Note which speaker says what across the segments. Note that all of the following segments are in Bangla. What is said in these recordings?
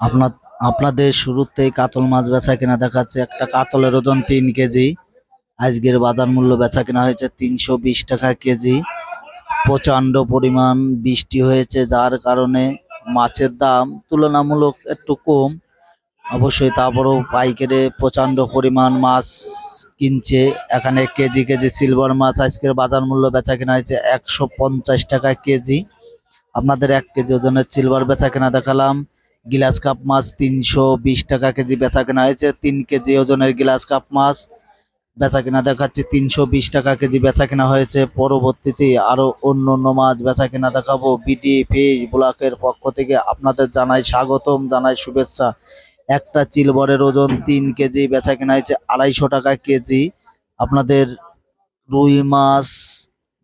Speaker 1: আপনার, আপনাদের শুরুতেই কাতল মাছ বেচা কিনা দেখাচ্ছে। একটা কাতলের ওজন তিন কেজি, আজকের বাজার মূল্য বেচা কিনা হয়েছে তিনশো বিশ টাকা কেজি। প্রচণ্ড পরিমাণ বৃষ্টি হয়েছে, যার কারণে মাছের দাম তুলনামূলক একটু কম। অবশ্যই তারপরেও পাইকারে প্রচণ্ড পরিমাণ মাছ কিনছে। এখানে কেজি কেজি সিলভার মাছ আজকের বাজার মূল্য বেচা কিনা হয়েছে একশো পঞ্চাশ টাকা কেজি। আপনাদের এক কেজি ওজনের সিলভার বেচা কেনা দেখালাম। গিলাস কাপ মাছ তিনশো বিশ টাকা কেজি বেচা কেনা হয়েছে। তিন কেজি ওজনের গিলাস কাপ মাছ বেচা কেনা দেখাচ্ছি। তিনশো বিশ টাকা কেজি বেচা কেনা হয়েছে। পরবর্তীতে আরও অন্য অন্য মাছ বেচা কেনা দেখাবো। বিডি, ফিশ, ব্লকের পক্ষ থেকে আপনাদের জানাই স্বাগতম, জানাই শুভেচ্ছা। একটা চিলবরের ওজন তিন কেজি বেচা কেনা হয়েছে আড়াইশো টাকা কেজি। আপনাদের রুই মাছ,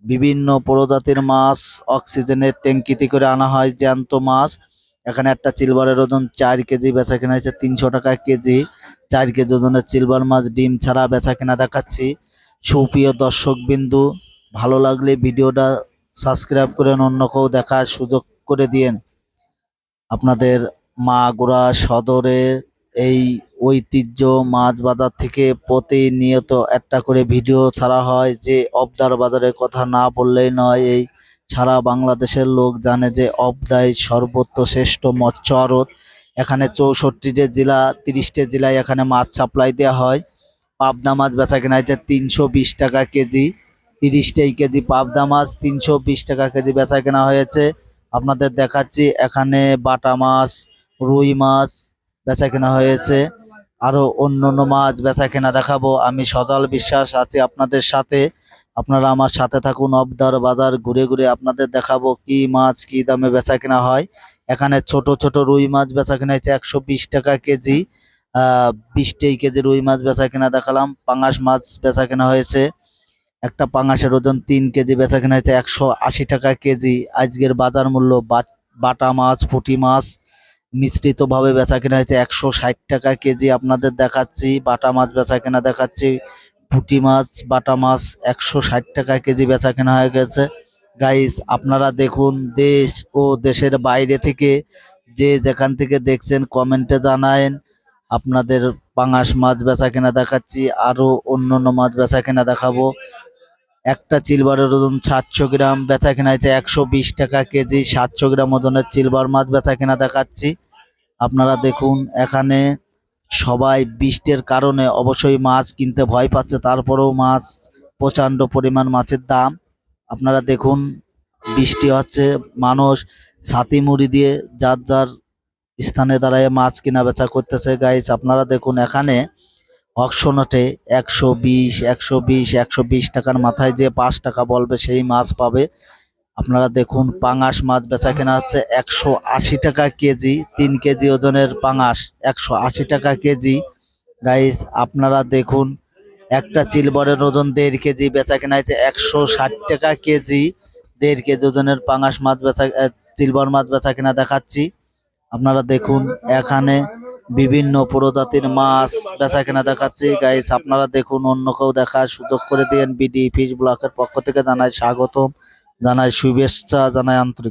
Speaker 1: বিভিন্ন প্রজাতির মাছ, অক্সিজেনের ট্যাঙ্কিতে করে আনা হয় জ্যান্ত মাছ। এখানে একটা চিলবারের ওজন চার কেজি বেচা কেনা হয়েছে, তিনশো টাকা কেজি। চার কেজি ওজনের চিলবার মাছ, ডিম ছাড়া বেচা কেনা দেখাচ্ছি। সুপ্রিয় দর্শক বিন্দু, ভালো লাগলে ভিডিওটা সাবস্ক্রাইব করেন অন্য কেউ দেখার সুযোগ করে দিয়েন। আপনাদের মাগুরা সদরের এই ঐতিহ্য মাছ বাজার থেকে প্রতিনিয়ত একটা করে ভিডিও ছাড়া হয়, যে অবদার বাজারের কথা না বললেই নয়, এই সারা বাংলাদেশের লোক জানে যে অবদাই সর্বত্র শ্রেষ্ঠ মৎস্য আড়ত। এখানে চৌষট্টিটা জেলা, তিরিশটা জেলায় এখানে মাছ সাপ্লাই দেওয়া হয়। পাবদা মাছ বেচা কেনা হয়েছে তিনশো বিশ টাকা কেজি। তিরিশটাই কেজি পাবদা মাছ, তিনশো বিশ টাকা কেজি বেচা কেনা হয়েছে। আপনাদের দেখাচ্ছি, এখানে বাটা মাছ, রুই মাছ বেচা কেনা হয়েছে। আরও অন্য অন্য মাছ বেচা কেনা দেখাবো। আমি সজল বিশ্বাস আছি আপনাদের সাথে। আপনারা আমার সাথে থাকুন, অবদার বাজার ঘুরে ঘুরে আপনাদের দেখাবো কি মাছ কি দামে বেচা কেনা হয়। এখানে ছোট ছোট রুই মাছ বেচা কেনা হয়েছে একশো বিশ টাকা কেজি। বিশটাই কেজি রুই মাছ বেচা কেনা দেখালাম। পাঙাশ মাছ বেচা কেনা হয়েছে। একটা পাঙাশের ওজন তিন কেজি বেচা কেনা হয়েছে একশো আশি টাকা কেজি। আজকের বাজার মূল্য বাট- বাটা মাছ, পুঁটি মাছ মিশ্রিতভাবে বেচা কেনা হয়েছে একশো ষাট টাকা কেজি। আপনাদের দেখাচ্ছি, বাটা মাছ বেচা কেনা দেখাচ্ছি। পুঁটি মাছ, বাটা মাছ একশো ষাট টাকা কেজি বেচা কেনা হয়ে গেছে। গাইস আপনারা দেখুন দেশ ও দেশের বাইরে থেকে যে যেখান থেকে দেখছেন কমেন্টে জানায়েন। আপনাদের পাঙাশ মাছ বেচা কেনা দেখাচ্ছি আরও অন্য অন্য মাছ বেচা কেনা দেখাবো। একটা চিলবারের ওজন সাতশো গ্রাম, বেচা কেনা হয়েছে একশো বিশ টাকা কেজি, সাতশো গ্রাম ওজনের চিলবার মাছ বেচা কেনা দেখাচ্ছি। আপনারা দেখুন এখানে সবাই বৃষ্টির কারণে অবশ্যই মাছ কিনতে ভয় পাচ্ছে, তারপরেও মাছ প্রচণ্ড পরিমাণ মাছের দাম। আপনারা দেখুন, বৃষ্টি হচ্ছে, মানুষ ছাতি মুড়ি দিয়ে যার যার স্থানে দাঁড়ায় মাছ কিনা বেচা করতেছে। গাইস আপনারা দেখুন, এখানে অকশনটে একশো বিশ একশো বিশ একশো বিশ টাকার মাথায় যে পাঁচ টাকা বলবে সেই মাছ পাবে। আপনারা দেখুন, পাঙাশ মাছ বেচা কেনা হচ্ছে একশো আশি টাকা কেজি, তিন কেজি ওজনের পাঙাশ, একশো আশি টাকা কেজি। রাইস আপনারা দেখুন, একটা চিলবরের ওজন দেড় কেজি বেচা কেনা হয়েছে একশো ষাট টাকা কেজি। দেড় কেজি ওজনের পাঙাশ মাছ বেচা চিলবর মাছ বেচা কেনা দেখাচ্ছি। আপনারা দেখুন, এখানে বিভিন্ন প্রজাতির মাছ বেচা কেনা দেখাচ্ছি। গাইস আপনারা দেখুন, অন্য কেউ দেখার সুযোগ করে দিয়েন। বিডি ফিশ ব্লকের পক্ষ থেকে জানাই স্বাগতম। জানাই শুভেচ্ছা জানাই আন্তরিক